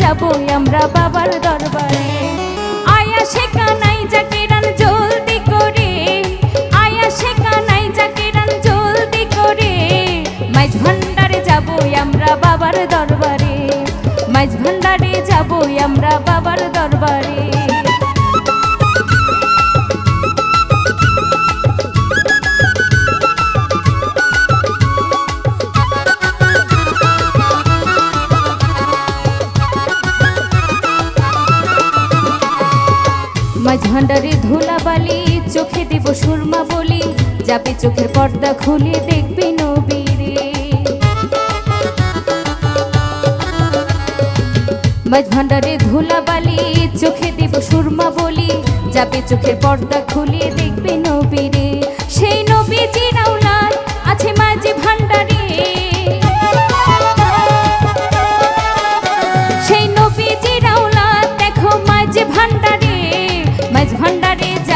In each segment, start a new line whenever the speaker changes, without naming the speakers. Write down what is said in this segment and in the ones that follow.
যাবই আমরা বাবার দরবারে। মাঝ ধুলা বালি চোখে দেব সুরমা বলি যাবে চোখের পর্দা খুলে দেখবে নবীরে। মাঝ ভান্ডারে ধুলাবালি, চোখে দেব সুরমা বলি যাবে চোখের পর্দা খুলে দেখবে নবীরে। সেই নবী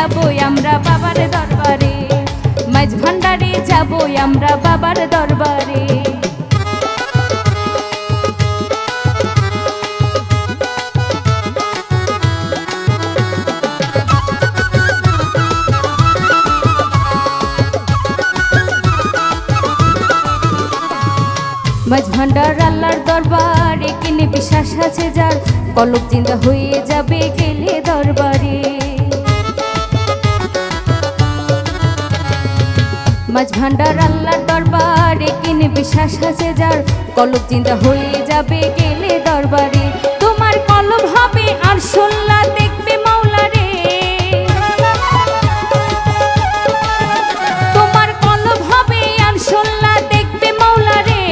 যাবই আমরা বাবার দরবারে। মাঝ ভান্ডারে যাবই আমরা বাবার দরবারে। মাঝ ভান্ডার আল্লাহর দরবারে কিনে বিশ্বাস আছে যার। কলক চিন্তা হয়ে যাবে গেলে মাঝ ভান্ডার আল্লাহর দরবারে কিনে বিশ্বাস আছে যার। কলব চিন্তা হয়ে যাবে গেলে দরবারে। তোমার কলব হবে আর সোল্লা দেখবে মাওলারে। তোমার কলব হবে আর সোল্লা দেখবে মাওলারে।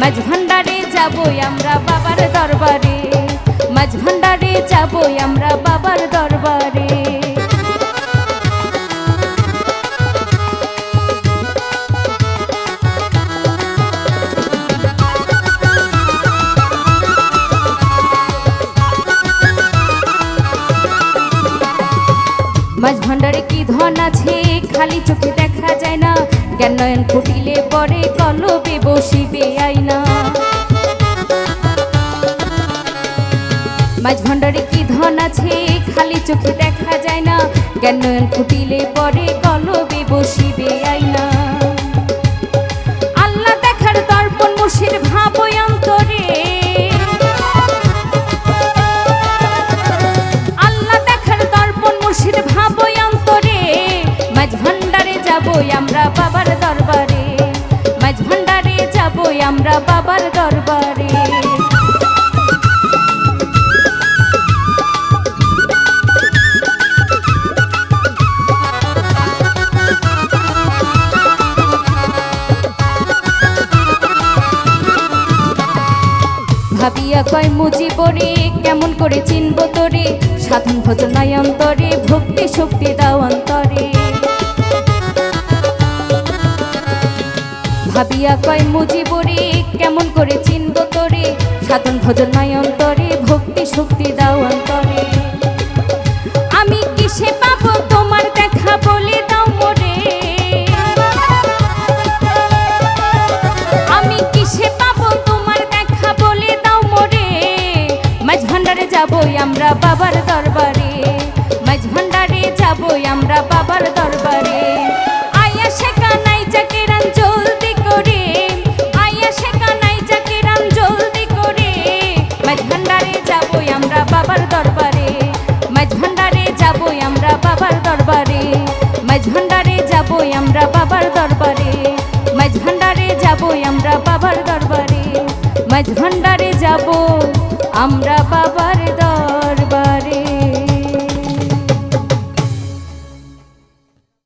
মাঝ ভান্ডারে যাবই আমরা বাবার দরবারে। মাঝ ভান্ডারে যাবই আমরা বাবার দরবারে। মাঝ ভান্ডারে কি ধন আছে? খালি চোখে দেখা যায় না। জ্ঞান নয়ন ফুটিলে পরে কলবে বসিবে আইনা মাছ ভান্ডারে কি ধন আছে? খালি চোখে দেখা যায় না। জ্ঞান নয়ন ফুটিলে পরে কলবে বসিবে আমরা বাবার দরবারে। মাঝ ভান্ডারে যাবই আমরা বাবার দরবারে। ভাবিয়া কয়, মুজিবরে, কেমন করে চিনব তোরে? সাধন অন্তরে সাধন ভজনায় অন্তরে, ভক্তি শক্তি দাও অন্তরে। আমি কিসে পাবো তোমার দেখা বলে দাও মোরে আমি কিসে পাবো তোমার দেখা বলে দাও মোরে মাঝ ভান্ডারে যাবই আমরা বাবার দরবারে। মাঝ ভান্ডারে যাবই আমরা বাবার দরবারে। বাবার দরবারে। মাঝ ভান্ডারে যাব আমরা বাবার দরবারে। মাঝ ভান্ডারে যাব আমরা বাবার দরবারে। মাঝ ভান্ডারে যাব আমরা বাবার